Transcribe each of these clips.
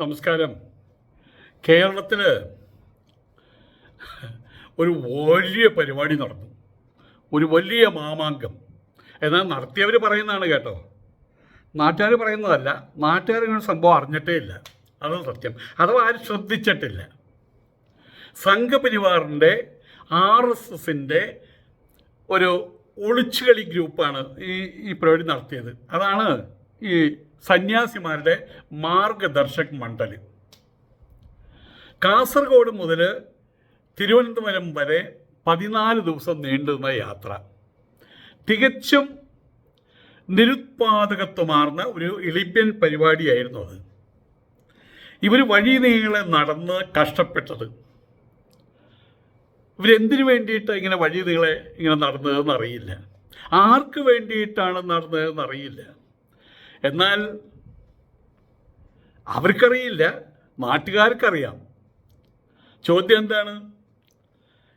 നമസ്കാരം. കേരളത്തിൽ ഒരു വലിയ പരിപാടി നടന്നു. ഒരു വലിയ മാമാങ്കം. എന്നാൽ നടത്തിയവർ പറയുന്നതാണ് കേട്ടോ. നാട്ടുകാർ പറയുന്നതല്ല. നാട്ടുകാർ ഇങ്ങനെ സംഭവം അറിഞ്ഞിട്ടേ ഇല്ല. അതാണ് സത്യം. അഥവാ ആരും ശ്രദ്ധിച്ചിട്ടില്ല. സംഘപരിവാറിന്റെ ആർ എസ് എസിന്റെ ഒരു ഒളിച്ചുകളി ഗ്രൂപ്പാണ് ഈ ഈ പരിപാടി നടത്തിയത്. അതാണ് ഈ സന്യാസിമാരുടെ മാർഗദർശക് മണ്ഡൽ കാസർഗോഡ് മുതൽ തിരുവനന്തപുരം വരെ പതിനാല് ദിവസം നീണ്ടുന്ന യാത്ര. തികച്ചും നിരുത്പാദകത്വമാർന്ന ഒരു എളിപ്യൻ പരിപാടിയായിരുന്നു അത്. ഇവർ വഴി നീളെ നടന്ന് കഷ്ടപ്പെട്ടത്. ഇവരെന്തിനു വേണ്ടിയിട്ട് ഇങ്ങനെ വഴി നീളെ ഇങ്ങനെ നടന്നതെന്ന് അറിയില്ല ആർക്ക് വേണ്ടിയിട്ടാണ് നടന്നതെന്ന് അറിയില്ല എന്നാൽ അവർക്കറിയില്ല നാട്ടുകാർക്കറിയാം. ചോദ്യം എന്താണ്?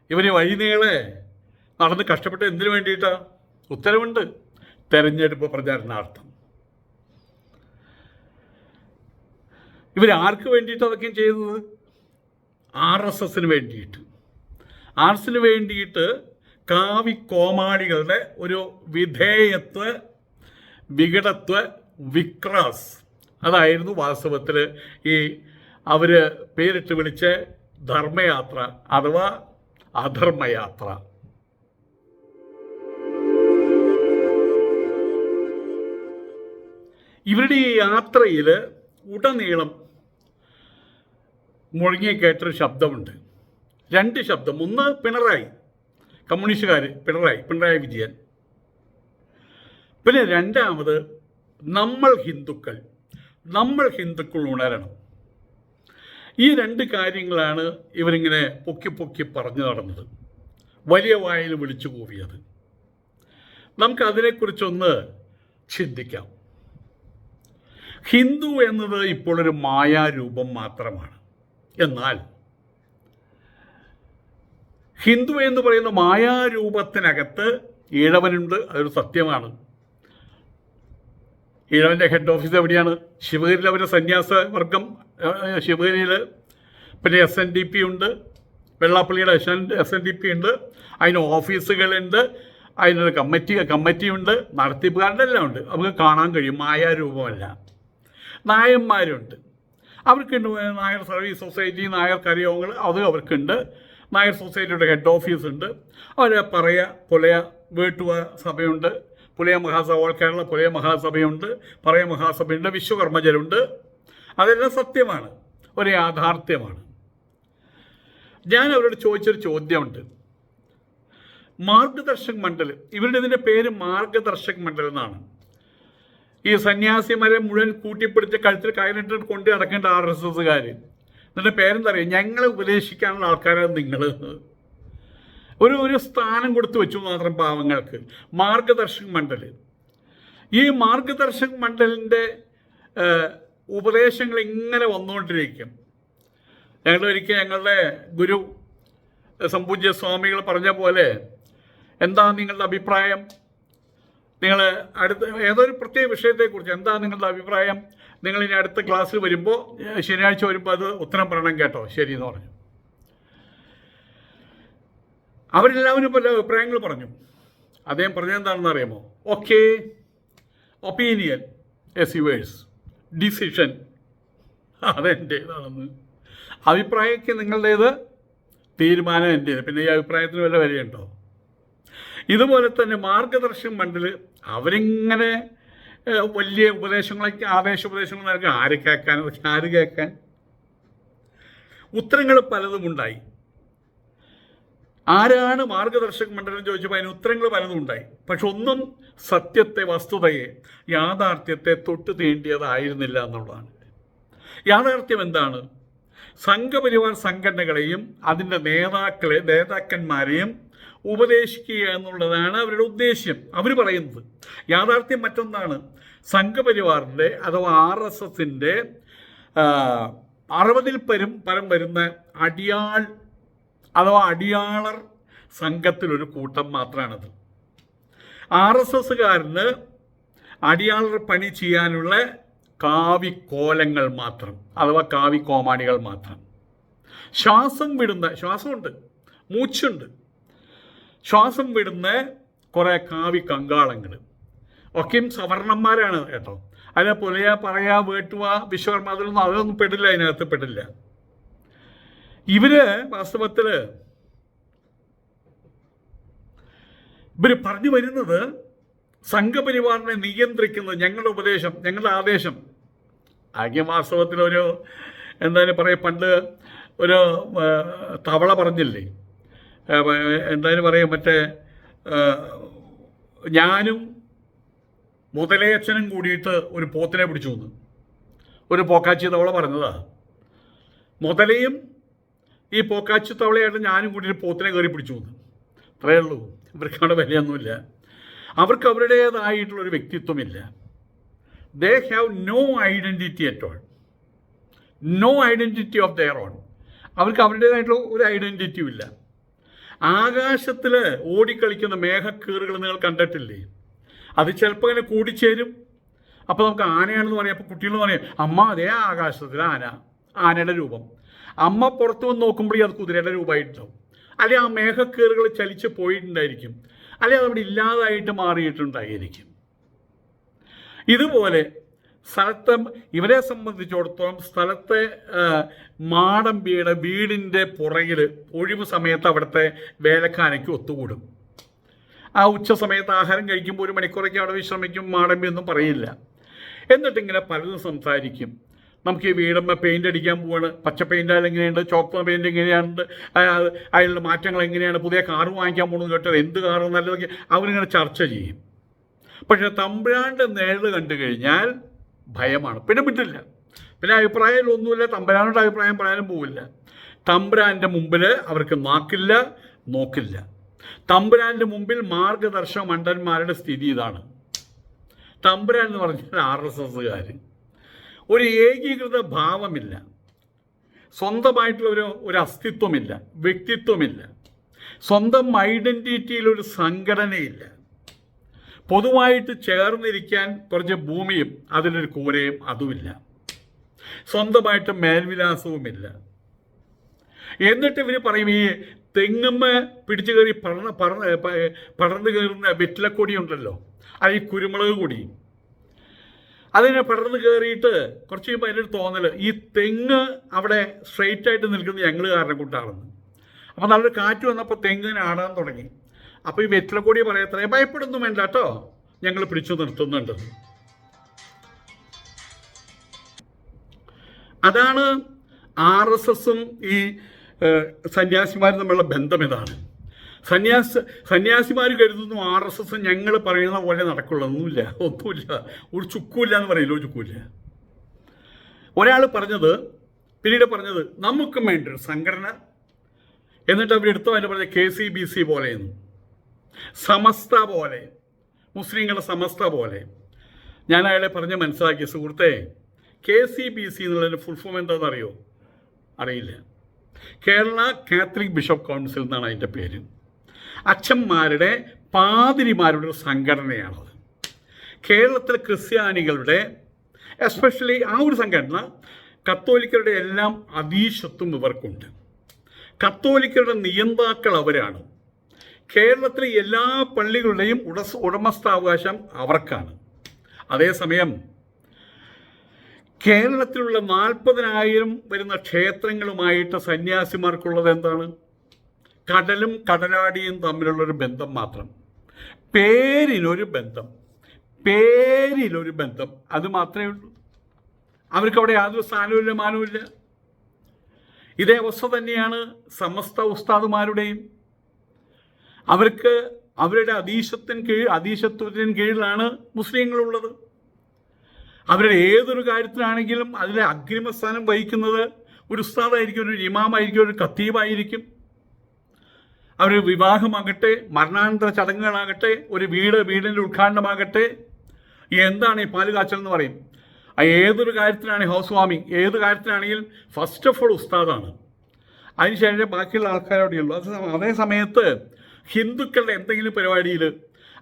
ഇവന് വഴിനീളെ നടന്ന് കഷ്ടപ്പെട്ട് എന്തിനു വേണ്ടിയിട്ടാ? ഉത്തരവുണ്ട്. തെരഞ്ഞെടുപ്പ് പ്രചാരണാർത്ഥം. ഇവരാർക്ക് വേണ്ടിയിട്ട് അതൊക്കെയും ചെയ്തത് ആർ എസ് എസിന് വേണ്ടിയിട്ട്. ആർ എസിന് വേണ്ടിയിട്ട് കാവി കോമാളികളുടെ ഒരു വിധേയത്വ വികടത്വ വിക്രാസ്. അതായിരുന്നു വാസ്തവത്തിൽ ഈ അവർ പേരിട്ട് വിളിച്ച ധർമ്മയാത്ര അഥവാ അധർമ്മയാത്ര. ഇവരുടെ ഈ യാത്രയിൽ ഉടനീളം മുഴങ്ങി കേട്ടൊരു ശബ്ദമുണ്ട്. രണ്ട് ശബ്ദം. ഒന്ന് പിണറായി. കമ്മ്യൂണിസ്റ്റുകാർ പിണറായി പിണറായി വിജയൻ. പിന്നെ രണ്ടാമത് നമ്മൾ ഹിന്ദുക്കൾ നമ്മൾ ഹിന്ദുക്കൾ ഉണരണം. ഈ രണ്ട് കാര്യങ്ങളാണ് ഇവരിങ്ങനെ പൊക്കി പൊക്കി പറഞ്ഞു നടന്നത്. വലിയ വായിൽ വിളിച്ചു കൂവിയത്. നമുക്കതിനെക്കുറിച്ചൊന്ന് ചിന്തിക്കാം. ഹിന്ദു എന്നത് ഇപ്പോൾ ഒരു മായാരൂപം മാത്രമാണ്. എന്നാൽ ഹിന്ദു എന്ന് പറയുന്ന മായാരൂപത്തിനകത്ത് ഈഴവനുണ്ട് അതൊരു സത്യമാണ്. ഈഴവന്റെ ഹെഡ് ഓഫീസ് എവിടെയാണ്? ശിവഗിരിയിൽ അവരുടെ സന്യാസ വർഗം ശിവഗിരിയിൽ പിന്നെ എസ് എൻ ഡി പി ഉണ്ട് വെള്ളാപ്പള്ളിയുടെ S N S N D P ഉണ്ട് അതിന് ഓഫീസുകളുണ്ട് അതിനൊരു കമ്മിറ്റി കമ്മിറ്റിയുണ്ട് നടത്തിപ്പുകാരുടെ എല്ലാം ഉണ്ട്. നമുക്ക് കാണാൻ കഴിയും മായാരൂപമല്ല നായന്മാരുണ്ട്. അവർക്കുണ്ട് നായർ സർവീസ് സൊസൈറ്റി നായർ കരയോഗങ്ങൾ അത് അവർക്കുണ്ട്. നായർ സൊസൈറ്റിയുടെ ഹെഡ് ഓഫീസ് ഉണ്ട്. അവരെ പറയ പുലയ വീട്ടുക സഭയുണ്ട്. പുലയ മഹാസഭ കേരള പുലയ മഹാസഭയുണ്ട് പറയ മഹാസഭയുണ്ട് വിശ്വകർമ്മജരുണ്ട്. അതെല്ലാം സത്യമാണ്. ഒരു യാഥാർത്ഥ്യമാണ്. ഞാൻ അവരോട് ചോദിച്ചൊരു ചോദ്യമുണ്ട്. മാർഗദർശക് മണ്ഡൽ ഇവരുടെ ഇതിന്റെ പേര് മാർഗദർശക് മണ്ഡൽ എന്നാണ്. ഈ സന്യാസിമാരെ മുഴുവൻ കൂട്ടിപ്പിടിച്ച് കഴുത്തിൽ കയറിട്ട് കൊണ്ട് നടക്കേണ്ട ആർ എസ് എസ്സുകാർ എന്നിട്ട് പേരെന്താ പറയുക ഞങ്ങളെ ഉപദേശിക്കാനുള്ള ആൾക്കാരാണ് നിങ്ങൾ ഒരു ഒരു സ്ഥാനം കൊടുത്തു വെച്ചു മാത്രം പാവങ്ങൾക്ക്. മാർഗദർശക് മണ്ഡൽ ഈ മാർഗദർശക് മണ്ഡലിന്റെ ഉപദേശങ്ങൾ ഇങ്ങനെ വന്നുകൊണ്ടിരിക്കും. ഞങ്ങൾ ഒരിക്കൽ ഞങ്ങളുടെ ഗുരു സംപൂജ്യ സ്വാമികൾ പറഞ്ഞ പോലെ എന്താ നിങ്ങളുടെ അഭിപ്രായം? നിങ്ങൾ അടുത്ത ഏതൊരു പ്രത്യേക വിഷയത്തെക്കുറിച്ച് എന്താ നിങ്ങളുടെ അഭിപ്രായം? നിങ്ങൾ ഇനി അടുത്ത ക്ലാസ്സിൽ വരുമ്പോൾ ശനിയാഴ്ച വരുമ്പോൾ അത് ഉത്തരം പറയണം കേട്ടോ ശരി എന്ന് പറഞ്ഞു. അവരെല്ലാവരും പല അഭിപ്രായങ്ങൾ പറഞ്ഞു. അദ്ദേഹം പറഞ്ഞെന്താണെന്ന് അറിയാമോ? Okay opinion is yours decision അതെന്റേതാണെന്ന് അഭിപ്രായമൊക്കെ നിങ്ങളുടേത്? തീരുമാനം എന്റേത് പിന്നെ ഈ അഭിപ്രായത്തിന് വല്ല വിലയുണ്ടോ? ഇതുപോലെ തന്നെ മാർഗദർശൻ മണ്ഡൽ അവരിങ്ങനെ വലിയ ഉപദേശങ്ങളൊക്കെ ആവേശ ഉപദേശങ്ങൾ നൽകി ആര് കേൾക്കാൻ? ആര് കേൾക്കാൻ? ഉത്തരങ്ങൾ പലതും ഉണ്ടായി. ആരാണ് മാർഗദർശക മണ്ഡലം ചോദിച്ചപ്പോൾ അതിന് ഉത്തരങ്ങൾ പലതും ഉണ്ടായി. പക്ഷെ ഒന്നും സത്യത്തെ വസ്തുതയെ യാഥാർത്ഥ്യത്തെ തൊട്ട് തീണ്ടിയതായിരുന്നില്ല എന്നുള്ളതാണ്. യാഥാർത്ഥ്യം എന്താണ്? സംഘപരിവാർ സംഘടനകളെയും അതിന്റെ നേതാക്കളെ നേതാക്കന്മാരെയും ഉപദേശിക്കുക എന്നുള്ളതാണ് അവരുടെ ഉദ്ദേശ്യം. അവർ പറയുന്നത്. യാഥാർത്ഥ്യം മറ്റൊന്നാണ്. സംഘപരിവാറിന്റെ അഥവാ ആർ എസ് എസിന്റെ അറുപതിൽ പരം പരം വരുന്ന അടിയാൾ അഥവാ അടിയാളർ സംഘത്തിലൊരു കൂട്ടം മാത്രമാണത് ആർ എസ് എസ്സുകാരന് അടിയാളർ പണി ചെയ്യാനുള്ള കാവിക്കോലങ്ങൾ മാത്രം അഥവാ കാവിക്കോമാണികൾ മാത്രം. ശ്വാസം വിടുന്ന ശ്വാസമുണ്ട് മൂച്ചുണ്ട്. ശ്വാസം വിടുന്ന കുറേ കാവി കങ്കാളങ്ങൾ. ഒക്കെയും സവർണന്മാരാണ് കേട്ടോ. അതിനെ പുലയ പറയാ വേട്ടുവ വിശ്വകർമ്മ അതൊന്നും പെടില്ല അതിനകത്ത് പെടില്ല. ഇവർ വാസ്തവത്തിൽ ഇവർ പറഞ്ഞു വരുന്നത് സംഘപരിവാറിനെ നിയന്ത്രിക്കുന്നത് ഞങ്ങളുടെ ഉപദേശം ഞങ്ങളുടെ ആദേശം. ആകെ വാസ്തവത്തിൽ ഒരു എന്തായാലും പറയാം പണ്ട് ഒരു തവള പറഞ്ഞില്ലേ? എന്തായാലും പറയാം മറ്റേ ഞാനും മുതലയച്ഛനും കൂടിയിട്ട് ഒരു പോത്തിനെ പിടിച്ചു വന്നു. ഒരു പോക്കാച്ചി തവള പറഞ്ഞതാ. മുതലയും ഈ പോക്കാച്ചു തവളയായിട്ട് ഞാനും കൂടി പോത്തിനെ കയറി പിടിച്ചു വന്നു. അത്രയേ ഉള്ളൂ. ഇവർക്കവിടെ വിലയൊന്നുമില്ല. അവർക്ക് അവരുടേതായിട്ടുള്ളൊരു വ്യക്തിത്വമില്ല. They have no identity at all no identity of their own അവർക്ക് അവരുടേതായിട്ടുള്ള ഒരു ഐഡന്റിറ്റിയും ഇല്ല. ആകാശത്തിൽ ഓടിക്കളിക്കുന്ന മേഘക്കീറുകൾ നിങ്ങൾ കണ്ടിട്ടില്ലേ? അത് ചിലപ്പോൾ ഇങ്ങനെ കൂടിച്ചേരും. അപ്പോൾ നമുക്ക് ആനയാണെന്ന് പറയാം അപ്പോൾ കുട്ടികൾ പറയാം അമ്മ അതേ ആകാശത്തിൽ ആന. ആനയുടെ രൂപം. അമ്മ പുറത്തു വന്ന് നോക്കുമ്പോഴേ അത് കുതിരയുടെ രൂപമായിട്ടുണ്ടാവും. അല്ലെങ്കിൽ ആ മേഘക്കേറുകൾ ചലിച്ച് പോയിട്ടുണ്ടായിരിക്കും. അല്ലെങ്കിൽ അതവിടെ ഇല്ലാതായിട്ട് മാറിയിട്ടുണ്ടായിരിക്കും. ഇതുപോലെ സ്ഥലത്തെ ഇവരെ സംബന്ധിച്ചിടത്തോളം സ്ഥലത്തെ മാടമ്പിയുടെ വീടിന്റെ പുറകിൽ ഒഴിവ് സമയത്ത് അവിടുത്തെ വേലക്കാനയ്ക്ക് ഒത്തുകൂടും. ആ ഉച്ച സമയത്ത് ആഹാരം കഴിക്കുമ്പോൾ ഒരു മണിക്കൂറൊക്കെ അവിടെ വിശ്രമിക്കും മാടമ്പി ഒന്നും പറയില്ല. എന്നിട്ടിങ്ങനെ പലതും സംസാരിക്കും. നമുക്ക് ഈ വീടമ്മ പെയിന്റ് അടിക്കാൻ പോവാണ്. പച്ച പെയിന്റ് ആയാലും എങ്ങനെയുണ്ട് ചോപ്പ് പെയിന്റ് എങ്ങനെയാണ് അതിലുള്ള മാറ്റങ്ങൾ എങ്ങനെയാണ്? പുതിയ കാർ വാങ്ങിക്കാൻ പോകുന്നത് കേട്ടത് എന്ത് കാറ് നല്ലതൊക്കെ അവരിങ്ങനെ ചർച്ച ചെയ്യും. പക്ഷേ തമ്പുരാന്റെ നേരിൽ കണ്ടു കഴിഞ്ഞാൽ ഭയമാണ്. പിന്നെ വിട്ടില്ല. പിന്നെ അഭിപ്രായമൊന്നുമില്ല. തമ്പുരാനോട് അഭിപ്രായം പറയാനും പോവില്ല. തമ്പുരാന്റെ മുമ്പിൽ അവർക്ക് നാക്കില്ല നോക്കില്ല. തമ്പുരാന്റെ മുമ്പിൽ മാർഗദർശക മണ്ടന്മാരുടെ സ്ഥിതി ഇതാണ്. തമ്പുരാൻ എന്ന് പറഞ്ഞാൽ ആർ എസ് എസ്സുകാർ ഒരു ഏകീകൃത ഭാവമില്ല. സ്വന്തമായിട്ടുള്ള ഒരു ഒരു അസ്തിത്വമില്ല. വ്യക്തിത്വമില്ല. സ്വന്തം ഐഡന്റിറ്റിയിൽ ഒരു സംഘടനയില്ല. പൊതുവായിട്ട് ചേർന്നിരിക്കാൻ കുറച്ച് ഭൂമിയും അതിലൊരു കൂരയും അതുമില്ല. സ്വന്തമായിട്ട് മേൽവിലാസവുമില്ല. എന്നിട്ട് ഇവർ പറയും ഈ തെങ്ങുമ്മ പിടിച്ചു കയറി പടർന്ന് പടർന്ന് പടർന്നു കയറുന്ന വെറ്റിലക്കൊടി ഉണ്ടല്ലോ. ഈ കുരുമുളക് കൊടി. അതിനെ പടർന്ന് കയറിയിട്ട് കുറച്ച് കഴിയുമ്പോൾ അതിനൊരു തോന്നൽ ഈ തെങ്ങ് അവിടെ സ്ട്രെയിറ്റ് ആയിട്ട് നിൽക്കുന്ന ഞങ്ങൾ കാരണം കൂട്ടാണെന്ന് അപ്പോൾ നല്ലൊരു കാറ്റ് വന്നപ്പോൾ തെങ്ങിനെ ആടാൻ തുടങ്ങി. അപ്പോൾ ഈ വെറ്റിലക്കൂടി പറയത്രേ ഭയപ്പെടുന്നു വേണ്ട കേട്ടോ ഞങ്ങൾ പിടിച്ചു നിർത്തുന്നുണ്ട്. അതാണ് ആർ എസ് എസും ഈ സന്യാസിമാരും തമ്മിലുള്ള ബന്ധം ഇതാണ്. സന്യാസ സന്യാസിമാർ കരുതുന്നു ആർ എസ് എസ് ഞങ്ങൾ പറയുന്ന പോലെ നടക്കുള്ളൂ ഒന്നുമില്ല. ഒന്നുമില്ല ഒരു ചുക്കുമില്ല എന്ന് പറയില്ല ഒരു ചുക്കുമില്ല ഒരാൾ പറഞ്ഞത് പിന്നീട് പറഞ്ഞത് നമുക്കും വേണ്ട ഒരു സംഘടന. എന്നിട്ട് അവർ എടുത്തു അതിന്റെ പറഞ്ഞ കെ സി ബി സി പോലെയെന്ന്. സമസ്ത പോലെ. മുസ്ലിങ്ങളുടെ സമസ്ത പോലെ. ഞാൻ അയാളെ പറഞ്ഞ് മനസ്സിലാക്കിയ സുഹൃത്തെ കെ സി ബി സി എന്നുള്ളതിന്റെ ഫുൾ ഫോം എന്താണെന്ന് അറിയോ അറിയില്ല. കേരള കാത്തലിക് ബിഷപ്പ് കൗൺസിൽ എന്നാണ് അതിന്റെ പേര്. അച്ഛന്മാരുടെ പാതിരിമാരുടെ ഒരു സംഘടനയാണത്. കേരളത്തിലെ ക്രിസ്ത്യാനികളുടെ എസ്പെഷ്യലി ആ ഒരു സംഘടന കത്തോലിക്കരുടെ എല്ലാം അതീശത്വം ഇവർക്കുണ്ട്. കത്തോലിക്കരുടെ നിയന്താക്കൾ അവരാണ്. കേരളത്തിലെ എല്ലാ പള്ളികളുടെയും ഉടസ് ഉടമസ്ഥാവകാശം അവർക്കാണ്. അതേസമയം കേരളത്തിലുള്ള നാൽപ്പതിനായിരം വരുന്ന ക്ഷേത്രങ്ങളുമായിട്ട് സന്യാസിമാർക്കുള്ളത് എന്താണ്? കടലും കടലാടിയും തമ്മിലുള്ളൊരു ബന്ധം മാത്രം. പേരിനൊരു ബന്ധം. പേരിലൊരു ബന്ധം. അത് മാത്രമേ ഉള്ളൂ. അവർക്ക് അവിടെ യാതൊരു സ്ഥാനവുമില്ല മാനവുമില്ല. ഇതേ അവസ്ഥ തന്നെയാണ് സമസ്ത ഉസ്താദുമാരുടെയും. അവർക്ക് അവരുടെ അതീശത്തിന് കീഴിൽ അതീശത്വത്തിന് കീഴിലാണ് മുസ്ലിങ്ങളുള്ളത്. അവരുടെ ഏതൊരു കാര്യത്തിലാണെങ്കിലും അതിലെ അഗ്രിമസ്ഥാനം വഹിക്കുന്നത് ഒരു ഉസ്താദായിരിക്കും ഒരു ഇമാമായിരിക്കും ഒരു ഖത്തീബായിരിക്കും. അവർ വിവാഹമാകട്ടെ മരണാനന്തര ചടങ്ങുകളാകട്ടെ ഒരു വീട് വീടിന്റെ ഉദ്ഘാടനമാകട്ടെ. എന്താണ് ഈ പാൽ കാച്ചൽ എന്ന് പറയും? ഏതൊരു കാര്യത്തിനാണ് ഹോസ്വാമി? ഏത് കാര്യത്തിനാണെങ്കിലും ഫസ്റ്റ് ഓഫ് ഓൾ ഉസ്താദാണ്. അതിനുശേഷം ബാക്കിയുള്ള ആൾക്കാരോടെയുള്ളൂ അത് അതേ സമയത്ത് ഹിന്ദുക്കളുടെ എന്തെങ്കിലും പരിപാടിയിൽ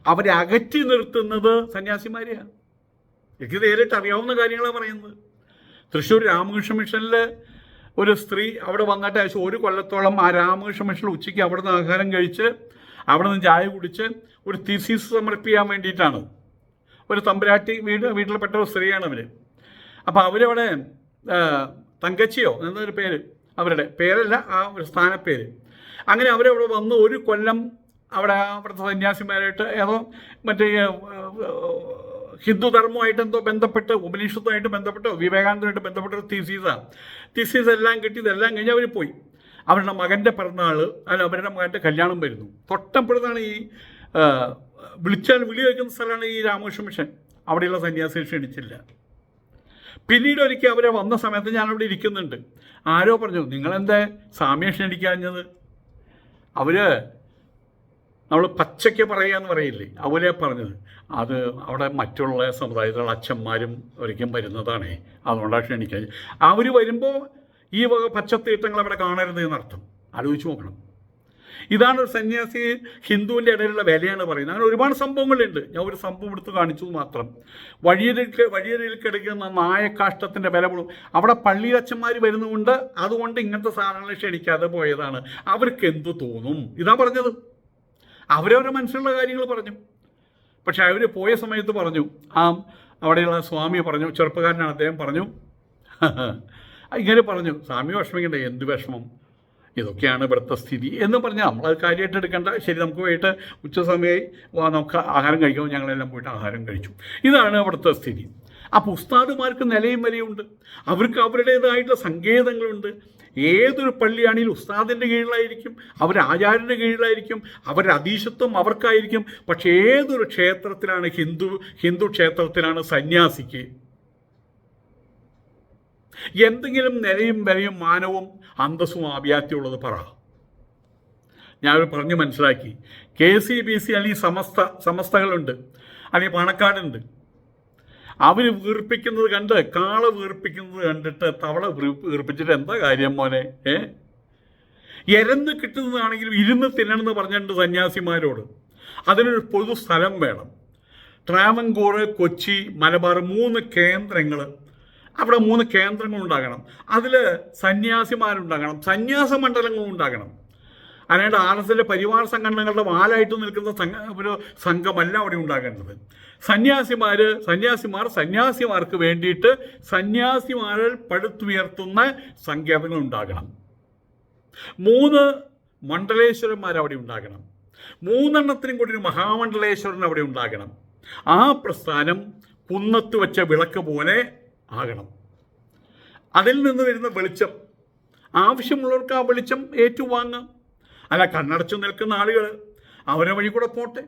അവരെ അകറ്റി നിർത്തുന്നത് സന്യാസിമാരെയാണ് എനിക്ക് നേരിട്ട് അറിയാവുന്ന കാര്യങ്ങളാണ് പറയുന്നത്. തൃശ്ശൂർ രാമകൃഷ്ണ മിഷനിൽ ഒരു സ്ത്രീ അവിടെ വന്നിട്ട് ഏകദേശം ഒരു കൊല്ലത്തോളം ആ രാമകൃഷ്ണ മിഷനിൽ ഉച്ചയ്ക്ക് അവിടെ നിന്ന് ആഹാരം കഴിച്ച് അവിടെ നിന്ന് ചായ കുടിച്ച് ഒരു തിസീസ് സമർപ്പിക്കാൻ വേണ്ടിയിട്ടാണ്. ഒരു തമ്പുരാട്ടി വീട് വീട്ടിൽപ്പെട്ട ഒരു സ്ത്രീയാണ് അവർ അപ്പോൾ അവരവിടെ തങ്കച്ചിയോ എന്നൊരു പേര് അവരുടെ പേരല്ല ആ ഒരു സ്ഥാനപ്പേര്. അങ്ങനെ അവരവിടെ വന്ന് ഒരു കൊല്ലം അവിടെ അവിടുത്തെ സന്യാസിമാരായിട്ട് ഏതോ മറ്റേ ഹിന്ദു ധർമ്മമായിട്ട് എന്തോ ബന്ധപ്പെട്ട് ഉപനിഷത്തുമായിട്ട് ബന്ധപ്പെട്ടോ വിവേകാനന്ദമായിട്ട് ബന്ധപ്പെട്ട ഒരു തീസീസാണ് തീസീസ് എല്ലാം കിട്ടി ഇതെല്ലാം കഴിഞ്ഞ് അവർ പോയി. അവരുടെ മകന്റെ പിറന്നാൾ അല്ല അവരുടെ മകന്റെ കല്യാണം വരുന്നു. തൊട്ടപ്പെടുന്നതാണ് ഈ വിളിച്ചാൽ വിളി വയ്ക്കുന്ന സ്ഥലമാണ് ഈ രാമകൃഷ്ണ മിഷൻ. അവിടെയുള്ള സന്യാസി ക്ഷണിച്ചില്ല. പിന്നീട് ഒരിക്കൽ അവരെ വന്ന സമയത്ത് ഞാനവിടെ ഇരിക്കുന്നുണ്ട്. ആരോ പറഞ്ഞു നിങ്ങളെന്താ സാമ്യം ക്ഷണിക്കാഞ്ഞത്? അവർ നമ്മൾ പച്ചയ്ക്ക് പറയുക എന്ന് പറയില്ലേ? അവലെ പറഞ്ഞത്. അത് അവിടെ മറ്റുള്ള സമുദായത്തിലുള്ള അച്ഛന്മാരും ഒരിക്കലും വരുന്നതാണേ. അതുകൊണ്ടാണ് ക്ഷണിക്കാൻ. അവർ വരുമ്പോൾ ഈ വക പച്ചത്തീട്ടങ്ങൾ അവിടെ കാണരുത് എന്നർത്ഥം. ആലോചിച്ച് നോക്കണം. ഇതാണ് ഒരു സന്യാസി ഹിന്ദുവിന്റെ ഇടയിലുള്ള വിലയാണ് പറയുന്നത്. അങ്ങനെ ഒരുപാട് സംഭവങ്ങളുണ്ട്. ഞാൻ ഒരു സംഭവം എടുത്ത് കാണിച്ചു മാത്രം. വഴിയരിക്ക് വഴിയരിയിൽ കിടക്കുന്ന നായക്കാഷ്ടത്തിന്റെ വില പോലും. അവിടെ പള്ളിയച്ഛന്മാർ വരുന്നതുകൊണ്ട് അതുകൊണ്ട് ഇങ്ങനത്തെ സാധനങ്ങൾ ക്ഷണിക്കാതെ പോയതാണ്. അവർക്ക് എന്തു തോന്നും? ഇതാ പറഞ്ഞത്. അവരവരുടെ മനസ്സിലുള്ള കാര്യങ്ങൾ പറഞ്ഞു. പക്ഷെ അവർ പോയ സമയത്ത് പറഞ്ഞു ആ അവിടെയുള്ള സ്വാമി പറഞ്ഞു ചെറുപ്പക്കാരനാണ് അദ്ദേഹം പറഞ്ഞു. ഇങ്ങനെ പറഞ്ഞു സ്വാമി വിഷമിക്കണ്ടേ എന്ത് വിഷമം? ഇതൊക്കെയാണ് ഇവിടുത്തെ സ്ഥിതി. എന്ന് പറഞ്ഞാൽ നമ്മളത് കാര്യമായിട്ട് എടുക്കേണ്ട ശരി നമുക്ക് പോയിട്ട് ഉച്ച വാ നമുക്ക് ആഹാരം കഴിക്കാം. ഞങ്ങളെല്ലാം പോയിട്ട് ആഹാരം കഴിച്ചു. ഇതാണ് ഇവിടുത്തെ സ്ഥിതി. അപ്പോൾ ഉസ്താദുമാർക്ക് നിലയും വരെയുണ്ട് അവർക്ക് അവരുടേതായിട്ടുള്ള സങ്കേതങ്ങളുണ്ട്. ഏതൊരു പള്ളിയാണെങ്കിലും ഉസ്താദിന്റെ കീഴിലായിരിക്കും അവർ ആചാര്യന്റെ കീഴിലായിരിക്കും അവരുടെ അതീശത്വം അവർക്കായിരിക്കും. പക്ഷേ ഏതൊരു ക്ഷേത്രത്തിലാണ് ഹിന്ദു ഹിന്ദു ക്ഷേത്രത്തിലാണ് സന്യാസിക്ക്? എന്തെങ്കിലും നിലയും വിലയും മാനവും അന്തസ്സും ആഭ്യാത്തിയുള്ളത് പറ. ഞാൻ പറഞ്ഞ് മനസ്സിലാക്കി. കെ സി ബി സി അല്ലെങ്കിൽ സമസ്ത സമസ്തകളുണ്ട്. അല്ലെങ്കിൽ പണക്കാടുണ്ട്. അവർ വീർപ്പിക്കുന്നത് കണ്ട് കാള വീർപ്പിക്കുന്നത് കണ്ടിട്ട് തവള വീർ- വീർപ്പിച്ചിട്ട് എന്താ കാര്യം മോനെ? ഏ? എരന്ന് കിട്ടുന്നതാണെങ്കിലും ഇരുന്ന് തിന്നണമെന്ന് പറഞ്ഞിട്ടുണ്ട് സന്യാസിമാരോട്. അതിനൊരു പൊതു സ്ഥലം വേണം. ട്രാവൻകൂർ കൊച്ചി മലബാർ മൂന്ന് കേന്ദ്രങ്ങൾ അവിടെ മൂന്ന് കേന്ദ്രങ്ങൾ ഉണ്ടാകണം അതിൽ സന്യാസിമാരുണ്ടാകണം സന്യാസ മണ്ഡലങ്ങൾ ഉണ്ടാകണം അല്ലാണ്ട് ആർ എസ് എല്ലിലെ പരിവാർ സംഘടനകളുടെ വാലായിട്ട് നിൽക്കുന്ന സംഘ ഒരു സംഘമല്ല അവിടെ ഉണ്ടാകേണ്ടത്. സന്യാസിമാർ സന്യാസിമാർ സന്യാസിമാർക്ക് വേണ്ടിയിട്ട് സന്യാസിമാരിൽ പടുത്തുയർത്തുന്ന സങ്കേതങ്ങൾ ഉണ്ടാകണം. മൂന്ന് മണ്ഡലേശ്വരന്മാർ അവിടെ ഉണ്ടാകണം. മൂന്നെണ്ണത്തിനും കൂടി ഒരു മഹാമണ്ഡലേശ്വരൻ അവിടെ ഉണ്ടാകണം. ആ പ്രസ്ഥാനം കുന്നത്ത് വെച്ച വിളക്ക് പോലെ ആകണം. അതിൽ നിന്ന് വരുന്ന വെളിച്ചം. ആവശ്യമുള്ളവർക്ക് ആ വെളിച്ചം ഏറ്റുവാങ്ങാം. അല്ല കണ്ണടച്ചു നിൽക്കുന്ന ആളുകൾ അവരെ വഴി കൂടെ പോട്ടെ.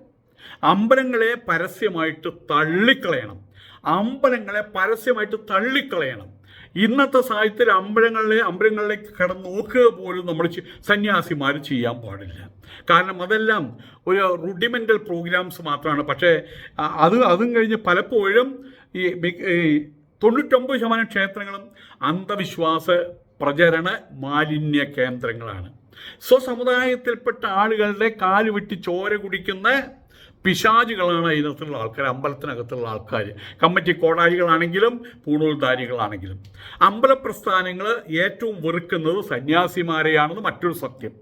അമ്പലങ്ങളെ പരസ്യമായിട്ട് തള്ളിക്കളയണം. അമ്പലങ്ങളെ പരസ്യമായിട്ട് തള്ളിക്കളയണം. ഇന്നത്തെ സാഹിത്യത്തിൽ അമ്പലങ്ങളിലെ അമ്പലങ്ങളിലേക്ക് കടന്ന് നോക്കുക പോലും നമ്മൾ സന്യാസിമാർ ചെയ്യാൻ പാടില്ല. കാരണം അതെല്ലാം ഒരു റുഡിമെന്റൽ പ്രോഗ്രാംസ് മാത്രമാണ്. പക്ഷേ അത് അതും കഴിഞ്ഞ് പലപ്പോഴും ഈ തൊണ്ണൂറ്റൊമ്പത് ശതമാനം ക്ഷേത്രങ്ങളും അന്ധവിശ്വാസ പ്രചരണ മാലിന്യ കേന്ദ്രങ്ങളാണ്. സ്വസമുദായത്തിൽപ്പെട്ട ആളുകളുടെ കാൽ വെട്ടി ചോര കുടിക്കുന്ന പിശാചുകളാണ് അതിനകത്തുള്ള ആൾക്കാർ അമ്പലത്തിനകത്തുള്ള ആൾക്കാർ. കമ്മിറ്റി കോടാലികളാണെങ്കിലും പൂണൂൽധാരികളാണെങ്കിലും. അമ്പലപ്രസ്ഥാനങ്ങൾ ഏറ്റവും വെറുക്കുന്നത് സന്യാസിമാരെയാണെന്ന് മറ്റൊരു സത്യം.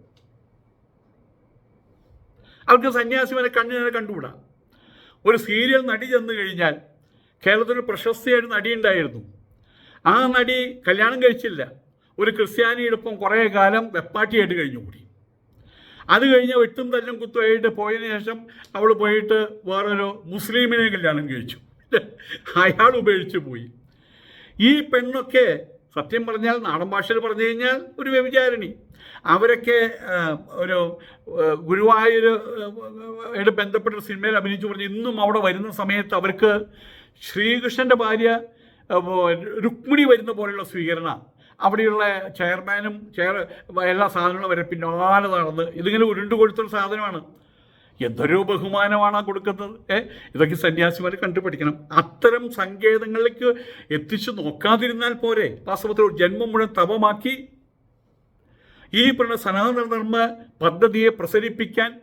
അവർക്ക് സന്യാസിമാരെ കണ്ണിനെ കണ്ടുകൂടാ? ഒരു സീരിയൽ നടി ചെന്ന് കഴിഞ്ഞാൽ കേരളത്തിൽ പ്രശസ്തിയായിട്ട് നടിയുണ്ടായിരുന്നു ആ നടി കല്യാണം കഴിച്ചില്ല. ഒരു ക്രിസ്ത്യാനിയോടൊപ്പം കുറേ കാലം വെപ്പാട്ടിയായിട്ട് കഴിഞ്ഞുകൂടി അത് കഴിഞ്ഞ് വെട്ടും തല്ലും കുത്തുമായിട്ട് പോയതിന് ശേഷം അവൾ പോയിട്ട് വേറൊരു മുസ്ലിമിനെ കല്യാണം കഴിച്ചു. അയാൾ ഉപേക്ഷിച്ചു പോയി. ഈ പെണ്ണൊക്കെ സത്യം പറഞ്ഞാൽ നാടൻ ഭാഷയിൽ പറഞ്ഞു കഴിഞ്ഞാൽ ഒരു വ്യഭിചാരിണി. അവരൊക്കെ ഒരു ഗുരുവായൂർ ആയിട്ട് ബന്ധപ്പെട്ട സിനിമയിൽ അഭിനയിച്ചു പറഞ്ഞു ഇന്നും അവിടെ വരുന്ന സമയത്ത് അവർക്ക് ശ്രീകൃഷ്ണന്റെ ഭാര്യ രുക്മിണി വരുന്ന പോലെയുള്ള സ്വീകരണ അവിടെയുള്ള ചെയർമാനും ചെയർ എല്ലാ സാധനങ്ങളും വരെ പിന്നാലെ നടന്ന് ഇതിങ്ങനെ ഉരുണ്ടു കൊടുത്തൊരു സാധനമാണ്. എന്തൊരു ബഹുമാനമാണ് കൊടുക്കുന്നത്? ഏ? ഇതൊക്കെ സന്യാസിമാർ കണ്ടുപിടിക്കണം. അത്തരം സങ്കേതങ്ങളിലേക്ക് എത്തിച്ചു നോക്കാതിരുന്നാൽ പോരെ. വാസ്തവത്തിൽ ജന്മം മുഴുവൻ തപമാക്കി ഈ പറഞ്ഞ സനാതനധർമ്മ പദ്ധതിയെ പ്രസരിപ്പിക്കാൻ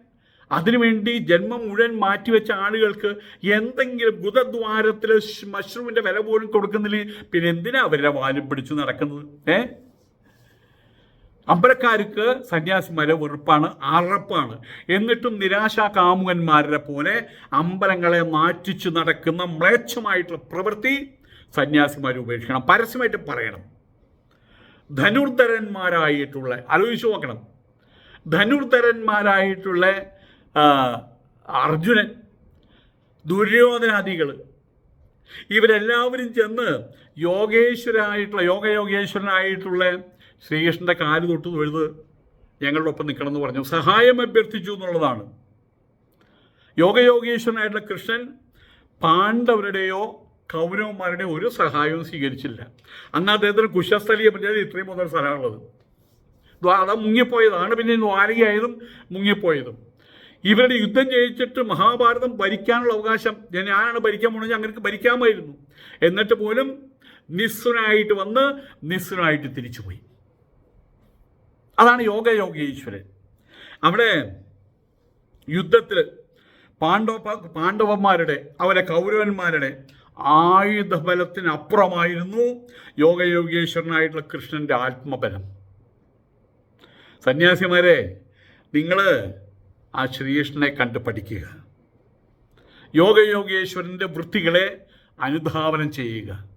അതിനുവേണ്ടി ജന്മം മുഴുവൻ മാറ്റിവെച്ച ആളുകൾക്ക് എന്തെങ്കിലും ബുധദ്വാരത്തിൽ മഷ്റൂമിന്റെ വില പോലും കൊടുക്കുന്നില്ല പിന്നെ എന്തിനാ അവരുടെ വാലും പിടിച്ചു നടക്കുന്നത്? ഏ? അമ്പലക്കാർക്ക് സന്യാസിമാരെ വെറുപ്പാണ് അറപ്പാണ്. എന്നിട്ടും നിരാശാ കാമുകന്മാരുടെ പോലെ അമ്പലങ്ങളെ മാറ്റിച്ചു നടക്കുന്ന മ്ലേച്ഛമായിട്ടുള്ള പ്രവൃത്തി സന്യാസിമാർ ഉപേക്ഷിക്കണം പരസ്യമായിട്ട് പറയണം. ധനുർധരന്മാരായിട്ടുള്ള ആലോചിച്ച് നോക്കണം. ധനുർധരന്മാരായിട്ടുള്ള അർജുനൻ ദുര്യോധനാദികൾ ഇവരെല്ലാവരും ചെന്ന് യോഗേശ്വരായിട്ടുള്ള യോഗയോഗേശ്വരനായിട്ടുള്ള ശ്രീകൃഷ്ണന്റെ കാൽ തൊട്ട് തൊഴുത് ഞങ്ങളുടെ ഒപ്പം നിൽക്കണമെന്ന് പറഞ്ഞു. സഹായം അഭ്യർത്ഥിച്ചു എന്നുള്ളതാണ്. യോഗയോഗേശ്വരനായിട്ടുള്ള കൃഷ്ണൻ പാണ്ഡവരുടെയോ കൗരവന്മാരുടെയോ ഒരു സഹായവും സ്വീകരിച്ചില്ല. അന്ന് അദ്ദേഹത്തിന് കുശസ്ഥലിയെ പറ്റിയത് ഇത്രയും മുതൽ സ്ഥലമുള്ളത് ദ്വാ- അതാ മുങ്ങിപ്പോയതാണ് പിന്നെ ദ്വാരകയായതും മുങ്ങിപ്പോയതും. ഇവരുടെ യുദ്ധം ജയിച്ചിട്ട് മഹാഭാരതം ഭരിക്കാനുള്ള അവകാശം ഞാനാണ് ഭരിക്കാൻ പോണെങ്കിൽ അങ്ങനെ ഭരിക്കാമായിരുന്നു. എന്നിട്ട് പോലും നിസ്സുനായിട്ട് വന്ന് നിസ്സുനായിട്ട് തിരിച്ചുപോയി. അതാണ് യോഗ യോഗീശ്വരൻ. അവിടെ യുദ്ധത്തിൽ പാണ്ഡവ പാണ്ഡവന്മാരുടെ അവരെ കൗരവന്മാരുടെ ആയുധബലത്തിനപ്പുറമായിരുന്നു യോഗയോഗീശ്വരനായിട്ടുള്ള കൃഷ്ണന്റെ ആത്മബലം. സന്യാസിമാരെ നിങ്ങൾ ആ ശ്രീകൃഷ്ണനെ കണ്ട് പഠിക്കുക. യോഗയോഗേശ്വരന്റെ വൃത്തികളെ അനുധാവനം ചെയ്യുക.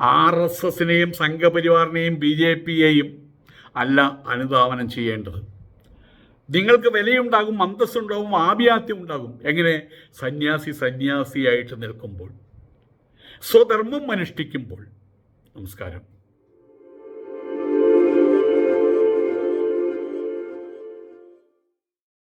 ആർ എസ് എസിനെയും സംഘപരിവാറിനെയും ബി ജെ പിയെയും അല്ല അനുധാവനം ചെയ്യേണ്ടത്. നിങ്ങൾക്ക് വിലയുണ്ടാകും അന്തസ്സുണ്ടാകും ആഭിയാത്യം ഉണ്ടാകും എങ്ങനെ? സന്യാസി സന്യാസിയായിട്ട് നിൽക്കുമ്പോൾ. സ്വധർമ്മം അനുഷ്ഠിക്കുമ്പോൾ. നമസ്കാരം.